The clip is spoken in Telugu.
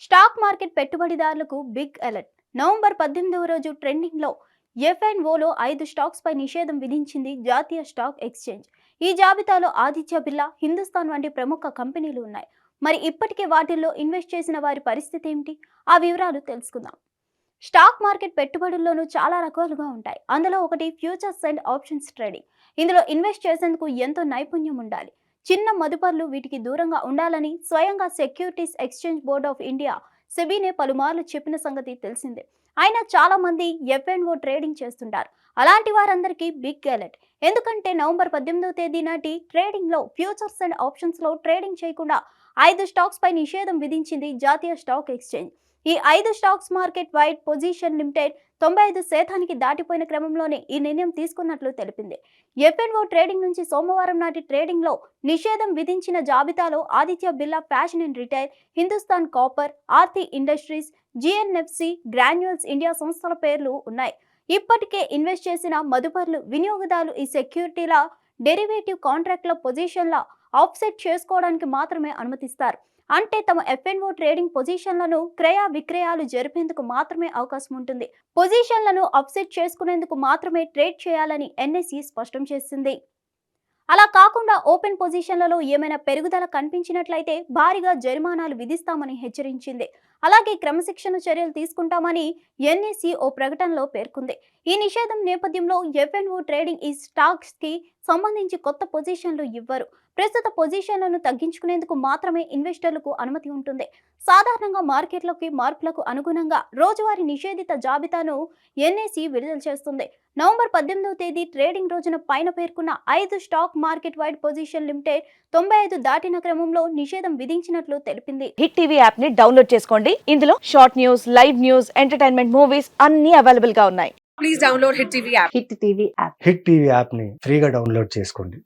స్టాక్ మార్కెట్ పెట్టుబడిదారులకు బిగ్ అలర్ట్. నవంబర్ పద్దెనిమిదవ రోజు ట్రెండింగ్లో ఎఫ్ఎన్ఓలో ఐదు స్టాక్స్ పై నిషేధం విధించింది జాతీయ స్టాక్ ఎక్స్చేంజ్. ఈ జాబితాలో ఆదిత్య బిర్లా హిందుస్థాన్ వంటి ప్రముఖ కంపెనీలు ఉన్నాయి. మరి ఇప్పటికే వాటిల్లో ఇన్వెస్ట్ చేసిన వారి పరిస్థితి ఏమిటి? ఆ వివరాలు తెలుసుకుందాం. స్టాక్ మార్కెట్ పెట్టుబడుల్లోనూ చాలా రకాలుగా ఉంటాయి. అందులో ఒకటి ఫ్యూచర్స్ అండ్ ఆప్షన్స్ ట్రేడింగ్. ఇందులో ఇన్వెస్ట్ చేసేందుకు ఎంతో నైపుణ్యం ఉండాలి. చిన్న మదుపర్లు వీటికి దూరంగా ఉండాలని స్వయంగా securities exchange board of India సెబీనే పలుమార్లు చెప్పిన సంగతి తెలిసిందే. అయినా చాలా మంది ఎఫ్ఎన్ఓ ట్రేడింగ్ చేస్తుంటారు. అలాంటి వారందరికీ బిగ్ గ్యాలెట్ ఎందుకంటే నవంబర్ పద్దెనిమిదవ తేదీ నాటి ట్రేడింగ్లో ఫ్యూచర్స్ అండ్ ఆప్షన్స్లో ట్రేడింగ్ చేయకుండా ఐదు స్టాక్స్ పై నిషేధం విధించింది జాతీయ స్టాక్ ఎక్స్చేంజ్. ఈ ఐదు stocks market wide position limited తొంభై ఐదు శాతానికి దాటిపోయిన క్రమంలోనే ఈ నిర్ణయం తీసుకున్నట్లు తెలిపింది. ఎఫ్ఎన్ఓ ట్రేడింగ్ నుంచి సోమవారం నాటి ట్రేడింగ్లో నిషేధం విధించిన జాబితాలో Aditya Birla fashion and retail Hindustan copper Aarti industries GNFC granules India సంస్థల పేర్లు ఉన్నాయి. ఇప్పటికే ఇన్వెస్ట్ చేసిన మదుపర్లు వినియోగదారులు ఈ సెక్యూరిటీల డెరివేటివ్ కాంట్రాక్ట్ల పొజిషన్ల ఆఫ్సెట్ చేసుకోవడానికి మాత్రమే అనుమతిస్తారు. అంటే తమ ఎఫ్ఎన్ఓ ట్రేడింగ్ పొజిషన్లను క్రయ విక్రయాలు జరిపేందుకు మాత్రమే అవకాశం ఉంటుంది. పొజిషన్లను అప్సెట్ చేసుకునేందుకు మాత్రమే ట్రేడ్ చేయాలని ఎన్ఎస్ఈ స్పష్టం చేసింది. అలా కాకుండా ఓపెన్ పొజిషన్లలో ఏమైనా పెరుగుదల కనిపించినట్లయితే భారీగా జరిమానాలు విధిస్తామని హెచ్చరించింది. అలాగే క్రమశిక్షణ చర్యలు తీసుకుంటామని ఎన్ఎస్ఈ ఓ ప్రకటనలో పేర్కొంది. ఈ నిషేధం నేపథ్యంలో ఎఫ్ఎన్ఓ ట్రేడింగ్ ఈ స్టాక్స్కి సంబంధించి కొత్త పొజిషన్లు ఇవ్వరు. ప్రస్తుత పొజిషన్లను తగ్గించుకునేందుకు మాత్రమే ఇన్వెస్టర్లకు అనుమతి ఉంటుంది. సాధారణంగా మార్కెట్లోకి మార్పులకు అనుగుణంగా రోజువారీ నిషేధిత జాబితాను ఎన్ఏసి విడుదల చేస్తుంది. నవంబర్ పద్దెనిమిదవ తేదీ ట్రేడింగ్ రోజున పైన పేర్కొన్న ఐదు stock market wide position limited తొంభై ఐదు దాటిన క్రమంలో నిషేధం విధించినట్లు తెలిపింది. హిట్ టీవీ యాప్ని డౌన్లోడ్ చేసుకోండి. ఇందులో short news live news entertainment movies అన్ని అవైలబుల్గా ఉన్నాయి. please download Hit TV app. Hit TV app. Hit TV యాప్ని ఫ్రీగా డౌన్లోడ్ చేసుకోండి.